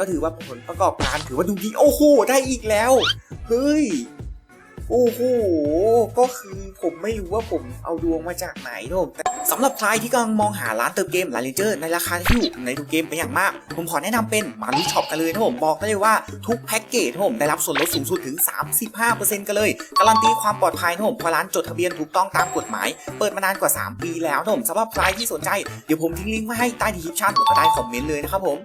ก็ถือว่าผลประกอบการถือว่าดูดี โอ้โห ได้อีกแล้ว เฮ้ย โอ้โห ก็คือผมไม่รู้ว่าผมเอาดวงมาจากไหนนะผมแต่สำหรับใครที่กำลังมองหาร้านเติมเกมลาเลนเจอร์ในราคาที่ถูกในทุกเกมเป็นอย่างมาก ผมขอแนะนำเป็นมารุช็อปกันเลยนะผมบอกได้เลยว่าทุกแพ็กเกจผมได้รับส่วนลดสูงสุดถึง 35%กันเลย การันตีความปลอดภัยนะผมเพราะร้านจดทะเบียนถูกต้องตามกฎหมาย เปิดมานานกว่า 3 ปีแล้วนะผมสำหรับใครที่สนใจ เดี๋ยวผมทิ้งลิงก์ไว้ให้ใต้ดีคริปชั่นหรือใต้คอมเมนต์เลยนะครับผม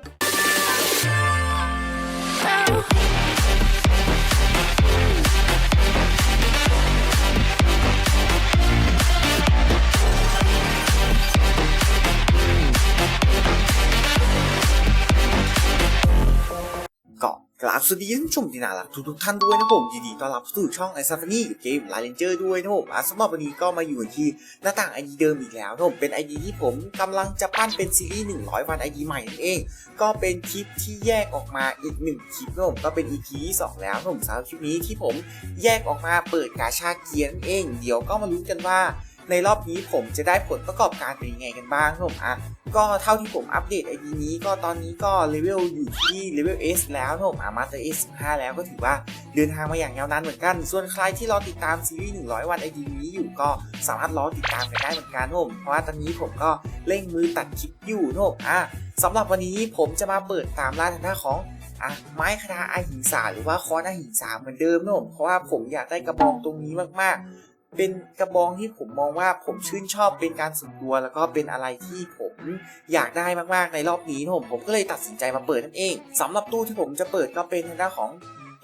กราบสวัสดีท่านผู้ชมที่น่ารักทุกๆท่านด้วยนะผมยินดีต้อนรับสู่ช่องไอซัฟนี่เกมไลเลนเจอร์ด้วยนะผมสำหรับวันนี้ก็มาอยู่กันที่หน้าต่างไอดีเดิมอีกแล้วนะผมเป็นไอดีที่ผมกำลังจะปั้นเป็นซีรีส์100 วันไอดีใหม่นั่นเอง ก็เป็นคลิปที่แยกออกมาอีกหนึ่งคลิปนะผมก็เป็น EP ที่สองแล้วนะผมสำหรับคลิปนี้ที่ผมแยกออกมาเปิดกาชาเกียร์นั่นเอง เดี๋ยวก็มาลุ้นกันว่า ในรอบนี้ผมจะได้ผลประกอบการเป็นยังไงกันบ้างนะผมอะก็เท่าที่ผมอัปเดตไอดีนี้ก็ตอนนี้ก็เลเวลอยู่ที่เลเวล S แล้วนะผมอามาสเตอร์ S 15แล้วก็ถือว่าเดินทางมาอย่างยาวนานเหมือนกัน ส่วนใครที่รอติดตามซีรีส์ 100 วันไอดีนี้อยู่ก็สามารถรอติดตามกันได้เหมือนกันนะผมเพราะว่าตอนนี้ผมก็เร่งมือตัดคลิปอยู่นะผมอะสำหรับวันนี้ผมจะมาเปิดตามล่าทางด้าของอะไม้คณาอาหิงสาหรือว่าค้อนอาหิงสาเหมือนเดิมนะผมเพราะว่าผมอยากได้กระบองตรงนี้มากๆ เป็นกระบองที่ผมมองว่าผมชื่นชอบเป็นการส่วนตัว แล้วก็เป็นอะไรที่ผมอยากได้มากๆในรอบนี้ผมผมก็เลยตัดสินใจมาเปิดนั่นเองสำหรับตู้ที่ผมจะเปิดก็เป็นทางด้านของ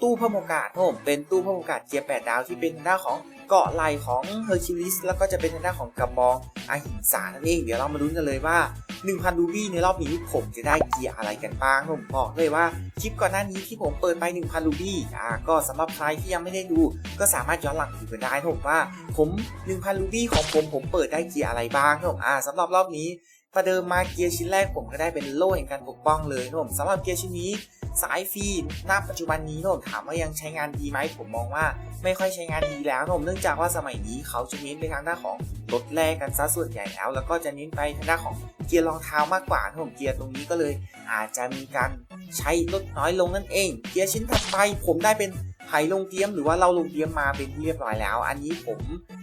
ตู้พระมโอกาสนะผมเป็นตู้พระมโอกาสเกียร์แปดดาวที่เป็นทางด้านของเกาะไหลของเฮอร์คิวลิสแล้วก็จะเป็นทางด้านของกระบองอาหิงสานั่นเอง เดี๋ยวเรามาลุ้นกันเลยว่า 1,000รูบี้ในรอบนี้ผมจะได้เกียร์อะไรกันบ้างผมบอกเลยว่าคลิปก่อนหน้านี้ที่ผมเปิดไป 1,000รูบี้อ่าก็สำหรับใครที่ยังไม่ได้ดู ก็สามารถย้อนหลังดูกันได้ผมว่าผม 1,000รูบี้ของผมผมเปิดได้เกียร์อะไรบ้างผมอ่าสำหรับรอบนี้ประเดิมมาเกียร์ชิ้นแรกผมก็ได้เป็นโล่แห่งการปกป้องเลยนะผมสำหรับเกียร์ชิ้นนี้ สายฟรีณปัจจุบันนี้นะผมถามว่ายังใช้งานดีไหมผมมองว่าไม่ค่อยใช้งานดีแล้วนะผมเนื่องจากว่าสมัยนี้เขาจะเน้นไปทางด้านของรถแรกกันซะส่วนใหญ่แล้ว แล้วก็จะเน้นไปทางด้านของเกียร์รองเท้ามากกว่าผมเกียร์ตรงนี้ก็เลย อาจจะมีการใช้ลดน้อยลงนั่นเอง เกียร์ชิ้นถัดไปผมได้เป็น ไถลงเทียมหรือว่าเราลงเทียมมาเป็นที่เรียบร้อยแล้ว อันนี้ผม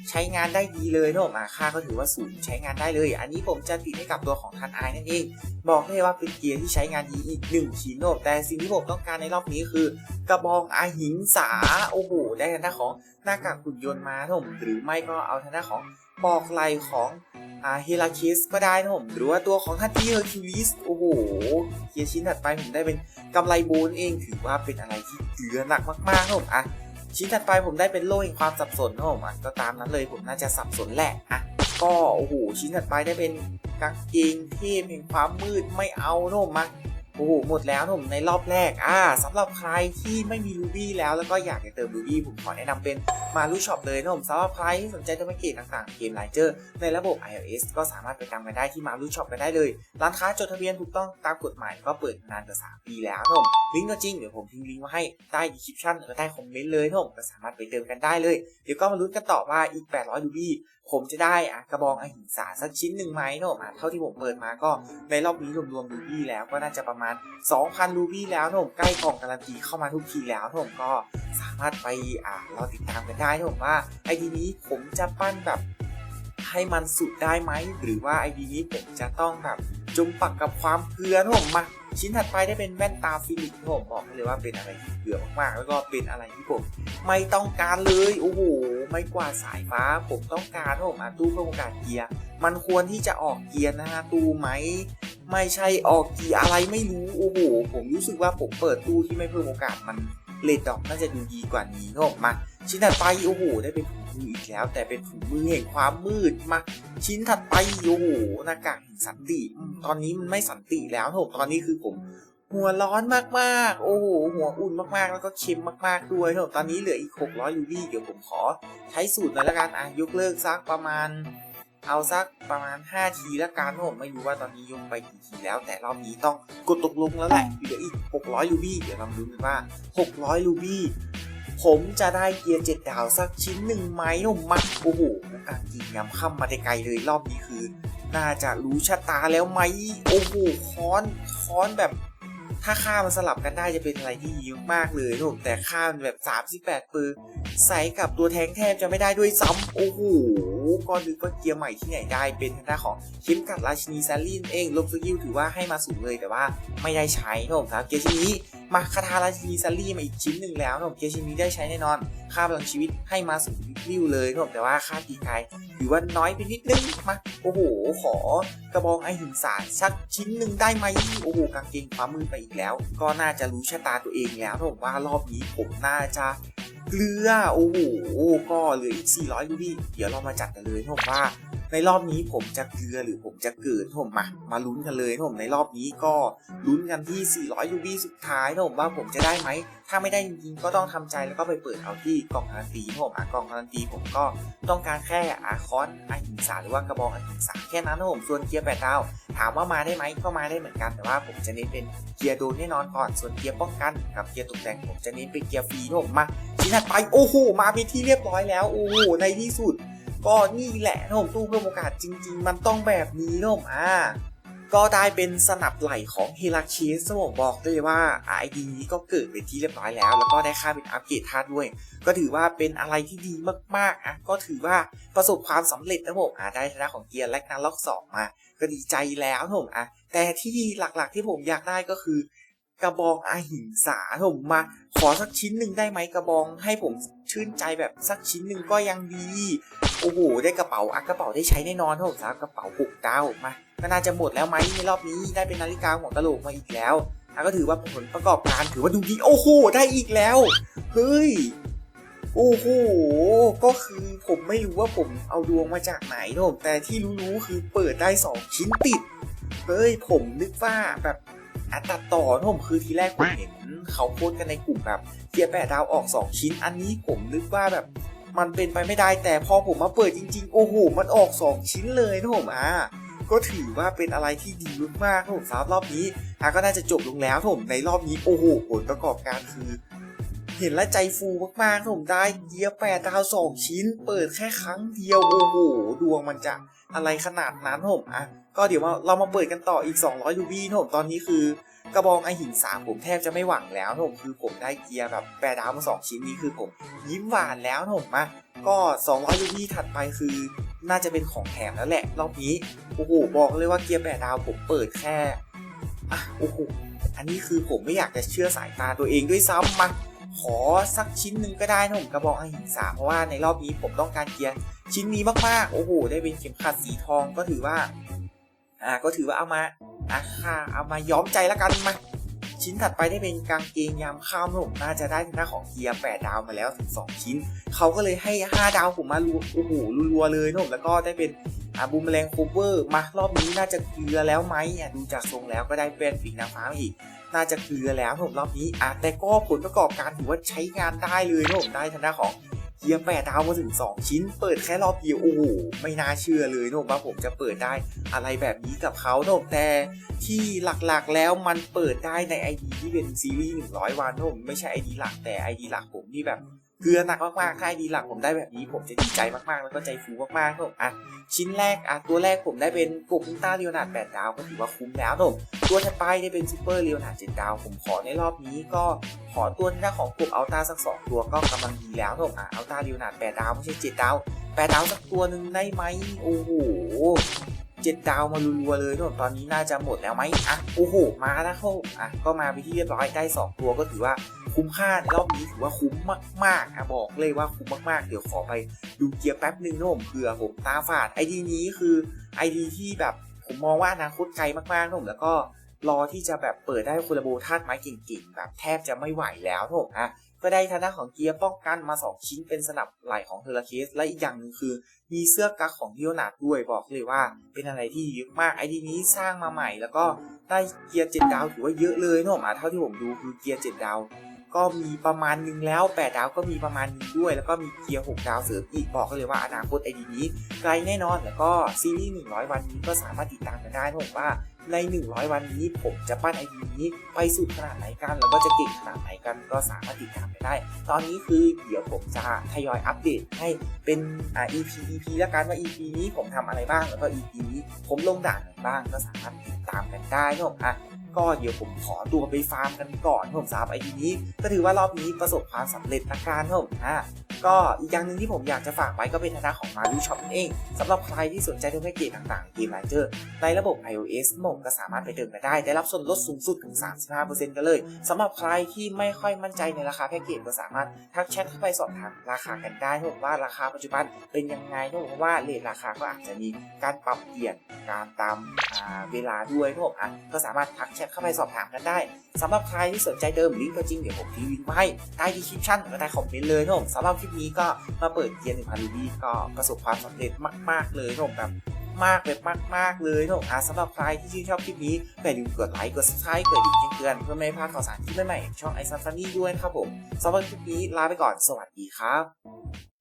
ใช้งานได้ดีเลยนะผมค่าก็ถือว่าสูงใช้งานได้เลย อันนี้ผมจะติดให้กับตัวของทันไอนั่นเองบอกได้ว่าเป็นเกียร์ที่ใช้งานดีอีกหนึ่งชิ้นนะแต่สิ่งที่ผมต้องการในรอบนี้คือกระบองอาหิงสาโอ้โหได้ทางด้านของหน้ากากหุ่นยนต์มานะผมหรือไม่ก็เอาทางด้านของปอกไหลของ อ่าเฮราคิสก็ได้นะผมหรือว่าตัวของท่านที่เฮอร์คิวลิสโอ้โหเคียชิ้นถัดไปผมได้เป็นกำไรโบนเองถือว่าเป็นอะไรที่เกลือหนักมากๆนะผมอะชิ้นถัดไปผมได้เป็นโล่แห่งความสับสนนะผมอะก็ตามนั้นเลยผมน่าจะสับสนแหละอะก็โอ้โหชิ้นถัดไปได้เป็นกางเกงเทพแห่งความมืดไม่เอานะผมมา โอ้โหหมดแล้วนะผมในรอบแรก อ่าสำหรับใครที่ไม่มีรูบี้แล้วแล้วก็อยากจะเติมรูบี้ผมขอแนะนำเป็นมารูช็อปเลยนะผมสำหรับใครที่สนใจตัวแพ็กเกจต่างๆ เกมไลเจอร์ ในระบบ iOS ก็สามารถไปตามกันได้ที่มารูช็อปกันได้เลย ร้านค้าจดทะเบียนถูกต้องตามกฎหมายก็เปิดนานกว่า 3 ปีแล้วนะผมลิงก์ก็จริงเดี๋ยวผมทิ้งลิงก์ไว้ให้ใต้ดีคริปชั่นหรือใต้คอมเมนต์เลยนะผมก็สามารถไปเติมกันได้เลย เดี๋ยวก็มาลุ้นกันต่อว่าอีก 800ดูบี้ผมจะได้อะกระบองอหิงสาสักชิ้นหนึ่งไหมนะผมอะเท่าที่ผมเปิดมาก็ในรอบนี้รวมๆรูบี้แล้วก็น่าจะประมาณ2,000 รูบี้แล้วผมใกล้กล่องการันตีเข้ามาทุกทีแล้วผมก็สามารถไปอ่ารอติดตามกันได้ผมว่าไอดีนี้ผมจะปั้นแบบให้มันสุดได้ไหมหรือว่าไอดีนี้ผมจะต้องแบบจมปักกับความเกลือนผมมาชิ้นถัดไปได้เป็นแว่นตาฟิลิปผมบอกให้เลยว่าเป็นอะไรที่เกลือมากๆ แล้วก็เป็นอะไรที่ผมไม่ต้องการเลยโอ้โหไม่กว่าสายฟ้า ผมต้องการผมอะตู้เพิ่มโอกาสเกียร์มันควรที่จะออกเกียร์นะฮะตู้ไหม ไม่ใช่ออกกีอะไรไม่รู้โอ้โหผมรู้สึกว่าผมเปิดตู้ที่ไม่เพิ่มโอกาสมันเลดดอกน่าจะดูดีกว่านี้นะผมมา ชิ้นถัดไปโอ้โหได้เป็นถุงมืออีกแล้ว แต่เป็นถุงมือแห่งความมืดมา ชิ้นถัดไปโอ้โหหน้ากากสันติ ตอนนี้มันไม่สันติแล้วนะผมตอนนี้คือผม หัวร้อนมากๆ โอ้โหหัวอุ่นมากๆ แล้วก็เค็มมากๆด้วยนะผมตอนนี้เหลืออีก 600ยูบี้เดี๋ยวผมขอใช้สูตรหน่อยละกันอะยกเลิกซักประมาณ เอาสักประมาณ 5 ทีละกันผมไม่รู้ว่าตอนนี้ยกไปกี่ทีแล้ว แต่รอบนี้ต้องกดตกลงแล้วแหละเหลืออีก 600ลูบี้เดี๋ยวเรามาดูกันว่า 600ลูบี้ผมจะได้เกียร์เจ็ดดาวสักชิ้นหนึ่งไหมหนุ่มมักโอ้โหการยิงยำค่ำมาได้ไกลเลยรอบนี้คือ น่าจะรู้ชะตาแล้วไหมโอ้โหค้อนค้อนแบบ ถ้าค่ามันสลับกันได้จะเป็นอะไรที่ดีมากๆเลยนะผมแต่ค่ามันแบบ 38 ปืนใส่กับตัวแทงแทบจะไม่ได้ด้วยซ้ำโอ้โหก็นึกว่าเกียร์ใหม่ที่ไหนได้เป็นทางด้านของเข็มกัดราชินีแซลลินเองลบสกิลถือว่าให้มาสูงเลยแต่ว่าไม่ได้ใช้นะผมครับเกียร์ชิ้นนี้ มาคาทาราชินีแซลลี่มาอีกชิ้นหนึ่งแล้วนะผมเกียชิ้นนี้ได้ใช้แน่นอน ค่าพลังชีวิตให้มาสูงริ้วเลยนะผมแต่ว่าค่าตีกายถือว่าน้อยไปนิดนึงมาโอ้โห ขอกระบองไอหินสารสักชิ้นหนึ่งได้ไหมโอ้โหกางเกงความือไปอีกแล้ว ก็น่าจะรู้ชะตาตัวเองแล้วนะผมว่ารอบนี้ผมน่าจะเกลือโอ้โหก็เหลืออีก 400ดูดิเดี๋ยวเรามาจัดกันเลยนะผมว่า ในรอบนี้ผมจะเกลือหรือผมจะเกิดผมมามาลุ้นกันเลยผมในรอบนี้ก็ลุ้นกันที่ 400ยูบีสุดท้ายผมว่าผมจะได้ไหม ถ้าไม่ได้จริงๆก็ต้องทำใจแล้วก็ไปเปิดเอาที่กล่องการันตีผมอะกล่องการันตีผมก็ต้องการแค่อาคอนอาหินสาหรือว่ากระบองอาหินสาแค่นั้นผมส่วนเกียร์แปดดาวถามว่ามาได้ไหมก็มาได้เหมือนกันแต่ว่าผมจะเน้นเป็นเกียร์โดนแน่นอนก่อนส่วนเกียร์ป้องกันกับเกียร์ตกแต่งผมจะเน้นเป็นเกียร์ฟรีผมมาชิ้นถัดไปโอ้โหมาเป็นที่เรียบร้อยแล้วโอ้โหในที่สุด ก็นี่แหละนะผมตู้เพิ่มโอกาสจริง ๆ มันต้องแบบนี้นะผมอ่าก็ได้เป็นสนับไหลของเฮราคิสผมบอกได้เลยว่า ID นี้ก็เกิดเป็นที่เรียบร้อยแล้ว แล้วก็ได้ค่าเป็นอัปเกรดธาตุด้วย ก็ถือว่าเป็นอะไรที่ดีมากๆอะก็ถือว่าประสบความสำเร็จนะผมอะได้ชนะของเกียร์แลกนาล็อกสองมา ก็ดีใจแล้วผมอะแต่ที่หลักๆที่ผมอยากได้ก็คือกระบองอาหิงสาผมมา ขอสักชิ้นหนึ่งได้ไหมกระบองให้ผมชื่นใจแบบสักชิ้นหนึ่งก็ยังดี โอ้โหได้กระเป๋าอะกระเป๋าได้ใช้แน่นอนครับผมสำหรับกระเป๋าหกดาวมาก็น่าจะหมดแล้วไหมในรอบนี้ได้เป็นนาฬิกาหัวกะโหลกมาอีกแล้วอะก็ถือว่าผลประกอบการถือว่าดูดีโอ้โหได้อีกแล้วเฮ้ยโอ้โห ก็คือผมไม่รู้ว่าผมเอาดวงมาจากไหนนะผมแต่ที่รู้ๆคือเปิดได้ 2 ชิ้นติด เฮ้ย ผมนึกว่าแบบอัตัดต่อนะผมคือทีแรกผมเห็นเขาโพสกันในกลุ่มแบบเกียร์แปดดาวออก 2 ชิ้น อันนี้ผมนึกว่าแบบ มันเป็นไปไม่ได้แต่พอผมมาเปิดจริง ๆ โอ้โห มันออก 2 ชิ้นเลยนะผมอะก็ถือว่าเป็นอะไรที่ดีมากๆนะผมสำหรับรอบนี้อะก็น่าจะจบลงแล้วผมในรอบนี้โอ้โหผลประกอบการคือ เห็นและใจฟูมากๆผมได้เยียแปดดาวสองชิ้น เปิดแค่ครั้งเดียวโอ้โหดวงมันจะอะไรขนาดนั้นผมอะก็เดี๋ยวมาเรามาเปิดกันต่ออีก 200ยูบีนะผมตอนนี้คือ กระบองไอหินสามผมแทบจะไม่หวังแล้วนะผมคือผมได้เกียร์แบบแปดดาวมาสองชิ้นนี้คือผมยิ้มหวานแล้วนะผมมาก็200ยูบีถัดไปคือน่าจะเป็นของแถมแล้วแหละ รอบนี้โอ้โหบอกเลยว่าเกียร์แปดดาวผมเปิดแค่อะโอ้โหอันนี้คือผมไม่อยากจะเชื่อสายตาตัวเองด้วยซ้ำมาขอสักชิ้นหนึ่งก็ได้นะผมกระบอกอหิงสามเพราะว่าในรอบนี้ผมต้องการเกียร์ชิ้นนี้มากๆ โอ้โห ได้เป็นเข็มขัดสีทองก็ถือว่า อ่า ก็ถือว่าเอามา อะค่ะเอามาย้อมใจแล้วกันมาชิ้นถัดไปได้เป็นกางเกงยามข้ามนะผมน่าจะได้ทางด้านของเกียร์8ดาวมาแล้วถึง2ชิ้น เขาก็เลยให้5ดาวผมมารัวโอ้โหรัวเลยนะผมแล้วก็ได้เป็นอาบูมแมลงโคเวอร์มารอบนี้น่าจะเกลือแล้วไหมอะดูจากทรงแล้วก็ได้เป็นปีนางฟ้ามาอีก น่าจะเกลือแล้วนะผมรอบนี้อะแต่ก็ผลประกอบการถือว่าใช้งานได้เลยนะผมได้ทางด้านของ เกียร์แปดดาวมาถึง 2 ชิ้น เปิดแค่รอบเดียวโอ้โหไม่น่าเชื่อเลยนะผมว่าผมจะเปิดได้อะไรแบบนี้กับเขานะแต่ที่หลักๆแล้วมันเปิดได้ใน ID ที่เป็นซีรีส์100 วันนะผมไม่ใช่ ID หลักแต่ ID หลักผมที่แบบ เกลือหนักมากๆถ้า ID หลักผมได้แบบนี้ผมจะดีใจมากๆ แล้วก็ใจฟูมากๆนะผมอะชิ้นแรกอะตัวแรกผมได้เป็นกบอุลต้าเรียวนาด8ดดาวก็ถือว่าคุ้มแล้วนะผมตัวถัดไปได้เป็นซูเปอร์เรียวนาด7ดดาว ผมขอในรอบนี้ก็ขอตัวหน้าของกบอัลต้าสัก2ตัวก็กำลังดีแล้วนะผมอะอัลต้าเรียวนาด8ดดาวไม่ใช่7ดดาว8ดดาวสักตัวหนึ่งได้ไหมโอ้โหเจ็ดดาวมารัวๆเลยนะผมตอนนี้น่าจะหมดแล้วไหมอะโอ้โหมาแล้วเขาอะก็มาไปที่เรียบร้อยได้ 2 ตัวก็ถือว่า คุ้มค่าในรอบนี้ถือว่าคุ้มมากๆอะบอกเลยว่าคุ้มมากๆ เดี๋ยวขอไปดูเกียร์แป๊บหนึ่งนะผมเผื่อผมตาฝาดไอดีนี้คือไอดีที่แบบผมมองว่าอนาคตไกลมากๆนะผมแล้วก็รอที่จะแบบเปิดได้คุณโบธาตุไม้เก่งๆ แบบแทบจะไม่ไหวแล้วนะผมอะก็ได้ทางด้านของเกียร์ป้องกันมา 2 ชิ้นเป็นสนับไหล่ของเทอร์เคส และอีกอย่างหนึงคือ มีเสื้อกั๊กของดิโอนาดด้วยบอกเลยว่า เป็นอะไรที่เยอะมากไอดีนี้สร้างมาใหม่ แล้วก็ได้เกียร์7ดาวถือว่าเยอะเลยนะผมอะเท่าที่ผมดูคือเกียร์7ดาว ก็มีประมาณนึงแล้ว 8 ดาวก็มีประมาณนึงด้วย แล้วก็มีเกียร์ 6 ดาวเสริมอีกบอกเลยว่าอนาคตไอดีนี้ไกลแน่นอน แล้วก็ซีรีส์ 100 วันนี้ก็สามารถติดตามกันได้ผมว่าใน 100 วันนี้ผมจะปั้นไอดีนี้ไปสุดขนาดไหนกัน แล้วก็จะเก่งขนาดไหนกัน ก็สามารถติดตามกันได้ ตอนนี้คือเดี๋ยวผมจะทยอยอัปเดตให้เป็นอ่า EP EP แล้วกันว่า EP นี้ผมทำอะไรบ้าง แล้วก็ EP นี้ผมลงด่านไหนบ้าง ก็สามารถติดตามกันได้นะผมอะ ก็เดี๋ยวผมขอตัวไปฟาร์มกันก่อนผมสำหรับไอดีนี้ ก็ถือว่ารอบนี้ประสบความสำเร็จละกันครับผมอะก็อีกอย่างหนึ่งที่ผมอยากจะฝากไว้ก็เป็นทางด้านของมาดูช็อปเองสำหรับใครที่สนใจทุกแพ็กเกจต่างๆเกมไลเจอร์ในระบบ iOS ผมก็สามารถไปเติมกันได้ ได้รับส่วนลดสูงสุดถึง 35%กันเลยสำหรับใครที่ไม่ค่อยมั่นใจในราคาแพ็กเกจก็สามารถทักแชทเข้าไปสอบถามราคากันได้ครับผมว่าราคาปัจจุบันเป็นยังไงเพราะว่าเรทราคาก็อาจจะมีการปรับเปลี่ยนการตามเวลาด้วยครับผมอะก็สามารถทักแชทเข้าไปสอบถามกันได้สำหรับใครที่สนใจเดิมลิงก์ตัวจริงเดี๋ยวผมทิ้งลิงก์ไว้ใต้ดีคริปชั่นและใต้คอมเมนต์เลยนะผมสำหรับคลิปนี้ก็มาเปิดเกียร์หนึ่งพันรูบี้ก็ประสบความสำเร็จมาก ๆ เลยนะผมแบบมากแบบมาก ๆ เลยนะผมสำหรับใครที่ชื่นชอบคลิปนี้อย่าลืมกดไลค์กด subscribe กดดิ่งแจ้งเตือนเพื่อไม่พลาดข่าวสารที่ใหม่ๆช่องไอซันฟันนี่ด้วยนะครับผมสำหรับคลิปนี้ลาไปก่อนสวัสดีครับ